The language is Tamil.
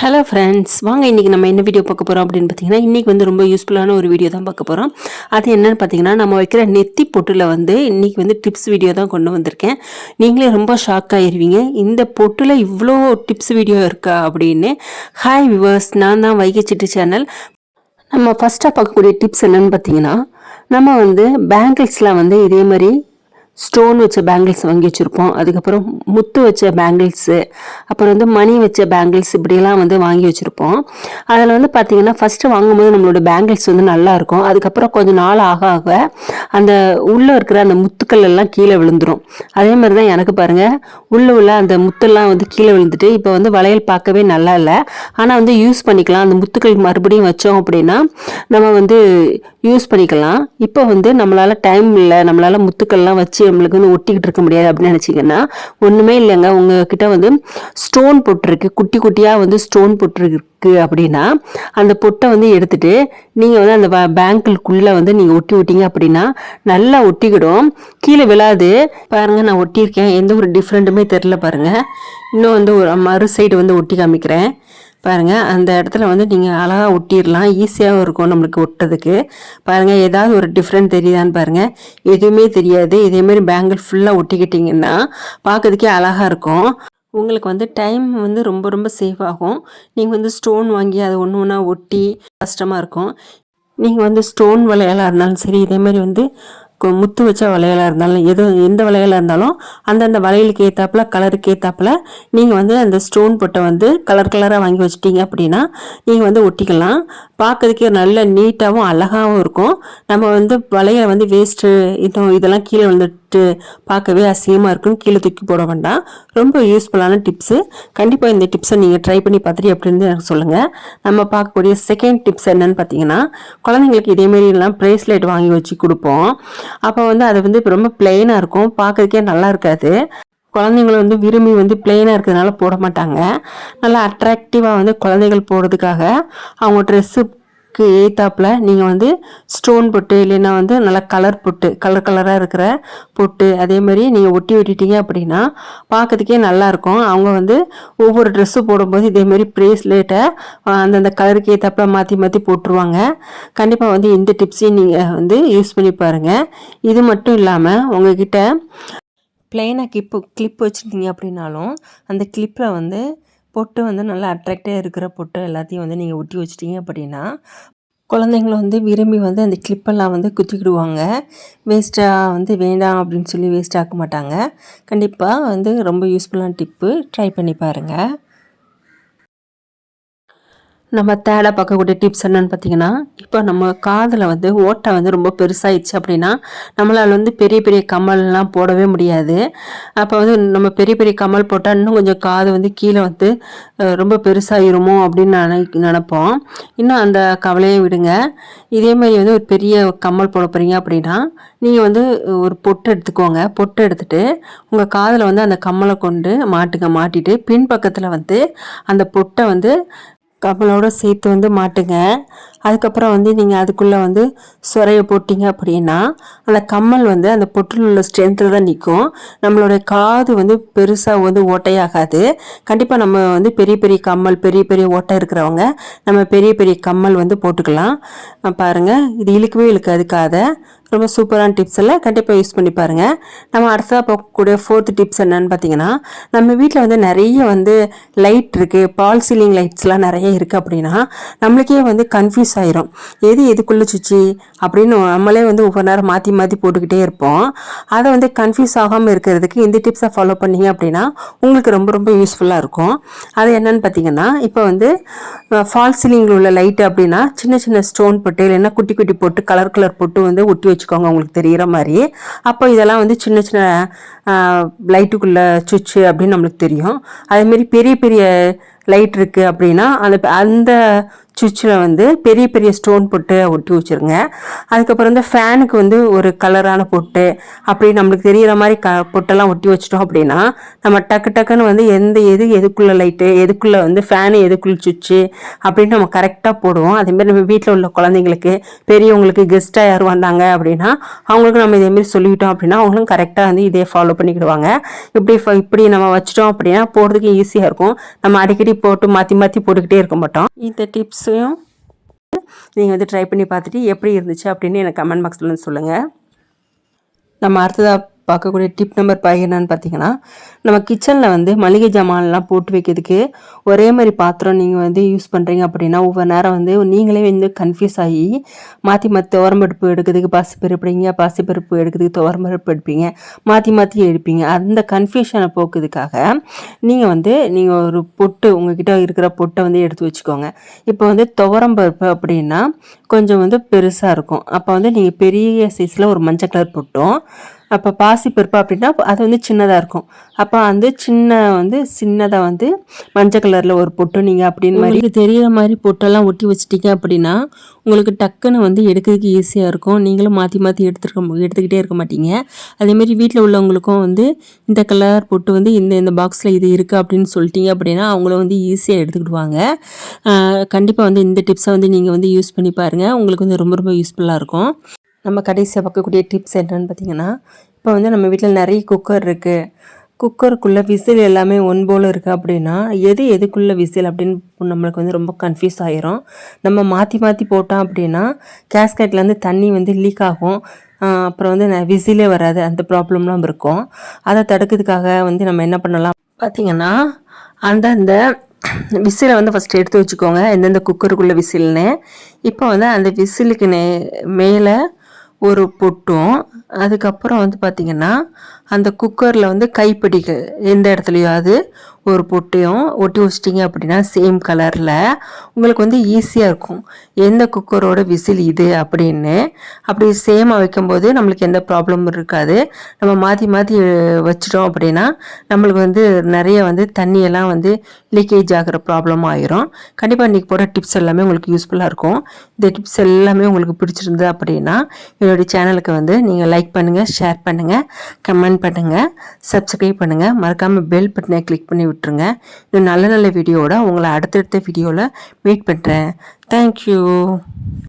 ஹலோ ஃப்ரெண்ட்ஸ் வாங்க இன்றைக்கி நம்ம என்ன வீடியோ பார்க்க போகிறோம் அப்படின்னு பார்த்தீங்கன்னா இன்றைக்கி வந்து ரொம்ப யூஸ்ஃபுல்லான ஒரு வீடியோ தான் பார்க்க போகிறோம் அது என்னென்னு பார்த்தீங்கன்னா நம்ம வைக்கிற நெத்தி பொட்டில் வந்து இன்றைக்கி வந்து டிப்ஸ் வீடியோ தான் கொண்டு வந்திருக்கேன். நீங்களே ரொம்ப ஷாக் ஆயிருவீங்க. இந்த பொட்டில் இவ்வளோ டிப்ஸ் வீடியோ இருக்கா அப்படின்னு. ஹாய் விவர்ஸ் நான் தான் வைகச்சிட்டு சேனல் நம்ம ஃபஸ்ட்டாக பார்க்கக்கூடிய டிப்ஸ் என்னன்னு பார்த்தீங்கன்னா நம்ம வந்து பேங்கிள்ஸ்லாம் வந்து இதே மாதிரி ஸ்டோன் வச்ச பேங்கிள்ஸ் வாங்கி வச்சுருப்போம். அதுக்கப்புறம் முத்து வச்ச பேங்கிள்ஸு அப்புறம் வந்து மணி வச்ச பேங்கிள்ஸ் இப்படியெல்லாம் வந்து வாங்கி வச்சுருப்போம். அதில் வந்து பார்த்திங்கன்னா ஃபஸ்ட்டு வாங்கும்போது நம்மளோட பேங்கிள்ஸ் வந்து நல்லாயிருக்கும் அதுக்கப்புறம் கொஞ்சம் நாள் ஆக ஆக அந்த உள்ளே இருக்கிற அந்த முத்துக்கள் எல்லாம் கீழே விழுந்துடும் அதே மாதிரி தான் எனக்கு பாருங்கள் உள்ளே உள்ள அந்த முத்தெல்லாம் வந்து கீழே விழுந்துட்டு இப்போ வந்து வளையல் பார்க்கவே நல்லா இல்லை. ஆனால் வந்து யூஸ் பண்ணிக்கலாம். அந்த முத்துக்கள் மறுபடியும் வச்சோம் அப்படின்னா நம்ம வந்து யூஸ் பண்ணிக்கலாம். இப்போ வந்து நம்மளால் டைம் இல்லை நம்மளால் முத்துக்கள்லாம் வச்சு நம்மளுக்கு வந்து ஒட்டிக்கிட்டு இருக்க முடியாது அப்படின்னு நினச்சிங்கன்னா ஒன்றுமே இல்லைங்க. உங்ககிட்ட வந்து ஸ்டோன் போட்டிருக்கு. குட்டி குட்டியாக வந்து ஸ்டோன் போட்டிருக்கு அப்படின்னா அந்த பொட்டை வந்து எடுத்துட்டு நீங்கள் வந்து அந்த பேங்க்குள்ளே வந்து நீங்கள் ஒட்டி விட்டீங்க அப்படின்னா நல்லா ஒட்டிக்கிடும். கீழே விழாது. பாருங்கள் நான் ஒட்டியிருக்கேன். எந்த ஒரு டிஃப்ரெண்ட்டுமே தெரில பாருங்கள் இன்னும் வந்து ஒரு மறு சைடு வந்து ஒட்டி காமிக்கிறேன். பாருங்கள் அந்த இடத்துல வந்து நீங்கள் அழகாக ஒட்டிடலாம். ஈஸியாகவும் இருக்கும் நம்மளுக்கு ஒட்டுறதுக்கு. பாருங்கள் ஏதாவது ஒரு டிஃப்ரெண்ட் தெரியுதான்னு பாருங்கள் எதுவுமே தெரியாது. இதேமாரி பேங்கிள் ஃபுல்லாக ஒட்டிக்கிட்டிங்கன்னா பார்க்கறதுக்கே அழகாக இருக்கும். உங்களுக்கு வந்து டைம் வந்து ரொம்ப ரொம்ப சேவ் ஆகும். நீங்கள் வந்து ஸ்டோன் வாங்கி அதை ஒன்று ஒன்றா ஒட்டி கஷ்டமாக இருக்கும். நீங்கள் வந்து ஸ்டோன் வளையலாக இருந்தாலும் சரி இதேமாரி வந்து முத்து வச்ச வளையலாக இருந்தாலும் எது எந்த வளையலாக இருந்தாலும் அந்தந்த வளையலுக்கு ஏற்றாப்புல கலருக்கு ஏற்றாப்புல நீங்கள் வந்து அந்த ஸ்டோன் பொட்டை வந்து கலர் கலராக வாங்கி வச்சிட்டிங்க அப்படின்னா நீங்கள் வந்து ஒட்டிக்கலாம். பார்க்கறதுக்கே நல்ல நீட்டாகவும் அழகாகவும் இருக்கும். நம்ம வந்து வளையலை வந்து வேஸ்ட்டு இது இதெல்லாம் கீழே விழுந்துட்டு பார்க்கவே அசிங்கமாக இருக்குன்னு கீழே தூக்கி போட வேண்டாம். ரொம்ப யூஸ்ஃபுல்லான டிப்ஸு கண்டிப்பாக இந்த டிப்ஸை நீங்கள் ட்ரை பண்ணி பார்த்துட்டு எப்படின்னு எனக்கு சொல்லுங்கள் நம்ம பார்க்கக்கூடிய செகண்ட் டிப்ஸ் என்னன்னு பார்த்தீங்கன்னா குழந்தைங்களுக்கு இதேமாரி எல்லாம் ப்ரேஸ்லெட் வாங்கி வச்சு கொடுப்போம். அப்போ வந்து அது வந்து ரொம்ப பிளெயினாக இருக்கும். பார்க்கறதுக்கே நல்லா இருக்காது. குழந்தைங்களும் வந்து விரும்பி வந்து பிளெயினாக இருக்கிறதுனால போட மாட்டாங்க. நல்லா அட்ராக்டிவாக வந்து குழந்தைகள் போடுறதுக்காக அவங்க ட்ரெஸ்ஸு ட்ரெஸ்ஸுக்கு ஏத்தாப்புல நீங்கள் வந்து ஸ்டோன் பொட்டு இல்லைன்னா வந்து நல்லா கலர் பொட்டு கலர் கலராக இருக்கிற பொட்டு அதே மாதிரி நீங்கள் ஒட்டி விட்டுட்டீங்க அப்படின்னா பார்க்கறதுக்கே நல்லா இருக்கும். அவங்க வந்து ஒவ்வொரு ட்ரெஸ்ஸு போடும்போது இதேமாரி ப்ரேஸ்லேட்டை அந்தந்த கலருக்கு ஏற்றாப்பில் மாற்றி மாற்றி போட்டுருவாங்க. கண்டிப்பாக வந்து இந்த டிப்ஸையும் நீங்கள் வந்து யூஸ் பண்ணி பாருங்கள் இது மட்டும் இல்லாமல் உங்ககிட்ட பிளெயினாக கிப்பு கிளிப் வச்சுருந்தீங்க அப்படின்னாலும் அந்த கிளிப்பில் வந்து பொட்டு வந்து நல்லா அட்ராக்டாக இருக்கிற பொட்டு எல்லாத்தையும் வந்து நீங்கள் ஒட்டி வச்சிட்டீங்க அப்படின்னா குழந்தைங்கள வந்து விரும்பி வந்து அந்த கிளிப்பெல்லாம் வந்து குத்திக்கிடுவாங்க. வேஸ்ட்டாக வந்து வேண்டாம் அப்படின்னு சொல்லி வேஸ்ட் ஆக்க மாட்டாங்க. கண்டிப்பாக வந்து ரொம்ப யூஸ்ஃபுல்லான டிப்பு ட்ரை பண்ணி பாருங்கள் நம்ம தேட பார்க்கக்கூடிய டிப்ஸ் என்னன்னு பார்த்தீங்கன்னா இப்போ நம்ம காதில் வந்து ஓட்டை வந்து ரொம்ப பெருசாயிடுச்சு அப்படின்னா நம்மளால் வந்து பெரிய பெரிய கமல்லாம் போடவே முடியாது. அப்போ வந்து நம்ம பெரிய பெரிய கம்மல் போட்டால் இன்னும் கொஞ்சம் காது வந்து கீழே வந்து ரொம்ப பெருசாகிருமோ அப்படின்னு நினை நினைப்போம். இன்னும் அந்த கவலையை விடுங்க. இதே மாதிரி வந்து ஒரு பெரிய கம்மல் போட போகிறீங்க அப்படின்னா நீங்கள் வந்து ஒரு பொட்டு எடுத்துக்கோங்க. பொட்டு எடுத்துட்டு உங்கள் காதில் வந்து அந்த கம்மலை கொண்டு மாட்டுங்க மாட்டிட்டு பின் பக்கத்தில் வந்து அந்த பொட்டை வந்து கம்மலோட சேர்த்து வந்து மாட்டுங்க. அதுக்கப்புறம் வந்து நீங்கள் அதுக்குள்ளே வந்து சொரைய போட்டிங்க அப்படின்னா அந்த கம்மல் வந்து அந்த பொட்டில் உள்ள ஸ்ட்ரென்த்தில் தான் நிற்கும் நம்மளுடைய காது வந்து பெருசாக வந்து ஓட்டையாகாது. கண்டிப்பாக நம்ம வந்து பெரிய பெரிய கம்மல் பெரிய பெரிய ஓட்டை இருக்கிறவங்க நம்ம பெரிய பெரிய கம்மல் வந்து போட்டுக்கலாம். பாருங்கள் இது இழுக்கவே இழுக்காது காதை. ரொம்ப சூப்பரான டிப்ஸ் எல்லாம் கண்டிப்பாக யூஸ் பண்ணி பாருங்கள் நம்ம அடுத்ததாக பார்க்கக்கூடிய ஃபோர்த் டிப்ஸ் என்னன்னு பார்த்தீங்கன்னா நம்ம வீட்டில் வந்து நிறைய வந்து லைட் இருக்குது பால் சீலிங் லைட்ஸ்லாம் நிறைய இருக்குது அப்படின்னா நம்மளுக்கே வந்து கன்ஃபியூஸ் ஆயிரும். எது எதுக்குள்ளே சுச்சி? அப்படின்னு நம்மளே வந்து ஒவ்வொரு நேரம் மாற்றி மாற்றி போட்டுக்கிட்டே இருப்போம். அதை வந்து கன்ஃபியூஸ் ஆகாமல் இருக்கிறதுக்கு இந்த டிப்ஸை ஃபாலோ பண்ணீங்க அப்படின்னா உங்களுக்கு ரொம்ப ரொம்ப யூஸ்ஃபுல்லாக இருக்கும். அது என்னன்னு பார்த்தீங்கன்னா இப்போ வந்து ஃபால் சீலிங்கில் உள்ள லைட் அப்படின்னா சின்ன சின்ன ஸ்டோன் போட்டு இல்லைன்னா குட்டி குட்டி போட்டு கலர் கலர் போட்டு வந்து ஒட்டி வச்சுக்கோங்க உங்களுக்கு தெரிகிற மாதிரி. அப்போ இதெல்லாம் வந்து சின்ன சின்ன லைட்டுக்குள்ளே சுவிட்சு அப்படின்னு நம்மளுக்கு தெரியும். அதேமாரி பெரிய பெரிய லைட் இருக்குது அப்படின்னா அந்த அந்த சுவிட்சில் வந்து பெரிய பெரிய ஸ்டோன் போட்டு ஒட்டி வச்சுருங்க. அதுக்கப்புறம் இந்த ஃபேனுக்கு வந்து ஒரு கலரான பொட்டு அப்படி நம்மளுக்கு தெரிகிற மாதிரி க பொட்டெல்லாம் ஒட்டி வச்சிட்டோம் அப்படின்னா நம்ம டக்கு டக்குன்னு வந்து எந்த எது எதுக்குள்ளே லைட்டு எதுக்குள்ளே வந்து ஃபேனு எதுக்குள்ள சுவிட்சு அப்படின்னு நம்ம கரெக்டாக போடுவோம். அதேமாரி நம்ம வீட்டில் உள்ள குழந்தைங்களுக்கு பெரியவங்களுக்கு கெஸ்ட்டாக யார் வந்தாங்க அப்படின்னா அவங்களுக்கு நம்ம இதேமாரி சொல்லிவிட்டோம் அப்படின்னா அவங்களும் கரெக்டாக வந்து இதே ஃபாலோ பண்ணிக்கிடுவாங்க. இப்படி இப்படி நம்ம வச்சிட்டோம் அப்படின்னா போடுறதுக்கு ஈஸியாக இருக்கும். நம்ம அடிக்கடி போட்டு மாற்றி மாற்றி போட்டுக்கிட்டே இருக்க மாட்டோம். இந்த டிப்ஸையும் நீங்கள் வந்து ட்ரை பண்ணி பார்த்துட்டு எப்படி இருந்துச்சு அப்படின்னு எனக்கு கமெண்ட் பாக்ஸில் வந்து சொல்லுங்கள் நம்ம அடுத்ததாக பார்க்கக்கூடிய டிப் நம்பர் ஃபைவ் என்னன்னு பார்த்தீங்கன்னா நம்ம கிச்சனில் வந்து மளிகை ஜாமான்லாம் போட்டு வைக்கிறதுக்கு ஒரே மாதிரி பாத்திரம் நீங்கள் வந்து யூஸ் பண்ணுறீங்க அப்படின்னா ஒவ்வொரு நேரம் வந்து நீங்களே வந்து கன்ஃபியூஸ் ஆகி மாற்றி மாற்றி துவரம்பருப்பு எடுக்கிறதுக்கு பாசிப்பருப்பு எடுப்பீங்க பாசிப்பருப்பு எடுக்கிறதுக்கு துவரம்பருப்பு எடுப்பீங்க மாற்றி மாற்றி எடுப்பீங்க. அந்த கன்ஃபியூஷனை போக்குறதுக்காக நீங்கள் வந்து நீங்கள் ஒரு பொட்டு உங்ககிட்ட இருக்கிற பொட்டை வந்து எடுத்து வச்சுக்கோங்க. இப்போ வந்து துவரம்பருப்பு அப்படின்னா கொஞ்சம் வந்து பெருசாக இருக்கும். அப்போ வந்து நீங்கள் பெரிய சைஸில் ஒரு மஞ்சள் கலர் பொட்டும் அப்போ பாசிப்பருப்பு அப்படின்னா அது வந்து சின்னதாக இருக்கும். அப்போ வந்து சின்ன வந்து சின்னதாக வந்து மஞ்சள் கலரில் ஒரு பொட்டு நீங்கள் அப்படின்னு மாதிரி தெரிகிற மாதிரி பொட்டெல்லாம் ஒட்டி வச்சுட்டீங்க அப்படின்னா உங்களுக்கு டக்குன்னு வந்து எடுக்கிறதுக்கு ஈஸியாக இருக்கும். நீங்களும் மாற்றி மாற்றி எடுத்துருக்க எடுத்துக்கிட்டே இருக்க மாட்டீங்க. அதேமாரி வீட்டில் உள்ளவங்களுக்கும் வந்து இந்த கலர் பொட்டு வந்து இந்த இந்த பாக்ஸில் இது இருக்குது அப்படின்னு சொல்லிட்டீங்க அப்படின்னா அவங்கள வந்து ஈஸியாக எடுத்துக்கிடுவாங்க. கண்டிப்பாக வந்து இந்த டிப்ஸை வந்து நீங்கள் வந்து யூஸ் பண்ணி பாருங்கள் உங்களுக்கு வந்து ரொம்ப ரொம்ப யூஸ்ஃபுல்லாக இருக்கும். நம்ம கடைசியாக பார்க்கக்கூடிய டிப்ஸ் என்னென்னு பார்த்தீங்கன்னா இப்போ வந்து நம்ம வீட்டில் நிறைய குக்கர் இருக்குது குக்கருக்குள்ளே விசில் எல்லாமே ஒன் போல் இருக்குது அப்படின்னா எது எதுக்குள்ளே விசில் அப்படின்னு நம்மளுக்கு வந்து ரொம்ப கன்ஃபியூஸ் ஆகிரும் நம்ம மாற்றி மாற்றி போட்டோம் அப்படின்னா கேஸ்கெட்லேருந்து தண்ணி வந்து லீக் ஆகும். அப்புறம் வந்து விசிலே வராது. அந்த ப்ராப்ளம்லாம் இருக்கும். அதை தடுக்கிறதுக்காக வந்து நம்ம என்ன பண்ணலாம்? பார்த்திங்கன்னா அந்தந்த விசிலை வந்து ஃபஸ்ட்டு எடுத்து வச்சுக்கோங்க. எந்தெந்த குக்கருக்குள்ளே விசில்னு. இப்போ வந்து அந்த விசிலுக்கு நே மேலே ஒரு பொட்டும் அதுக்கப்புறம் வந்து பார்த்திங்கன்னா அந்த குக்கரில் வந்து கைப்பிடிகள் எந்த இடத்துலையாவது ஒரு பொட்டையும் ஒட்டி வச்சிட்டிங்க அப்படின்னா சேம் கலரில் உங்களுக்கு வந்து ஈஸியாக இருக்கும். எந்த குக்கரோட விசில் இது அப்படின்னு. அப்படி சேமாக வைக்கும்போது நம்மளுக்கு எந்த ப்ராப்ளமும் இருக்காது. நம்ம மாற்றி மாற்றி வச்சிட்டோம் அப்படின்னா நம்மளுக்கு வந்து நிறைய வந்து தண்ணியெல்லாம் வந்து லீக்கேஜ் ஆகிற ப்ராப்ளம் ஆயிரும். கண்டிப்பாக இன்றைக்கி போகிற டிப்ஸ் எல்லாமே உங்களுக்கு யூஸ்ஃபுல்லாக இருக்கும். இந்த டிப்ஸ் எல்லாமே உங்களுக்கு பிடிச்சிருந்தது அப்படின்னா என்னுடைய சேனலுக்கு வந்து நீங்கள் லைக் பண்ணுங்கள் ஷேர் பண்ணுங்கள் கமெண்ட் பண்ணுங்கள் சப்ஸ்கிரைப் பண்ணுங்கள் மறக்காமல் பெல் பட்டனை கிளிக் பண்ணி விட்டுருங்க. இன்னும் நல்ல நல்ல வீடியோவோட உங்களை அடுத்தடுத்த வீடியோவில் வெயிட் பண்ணுறேன் தேங்க்யூ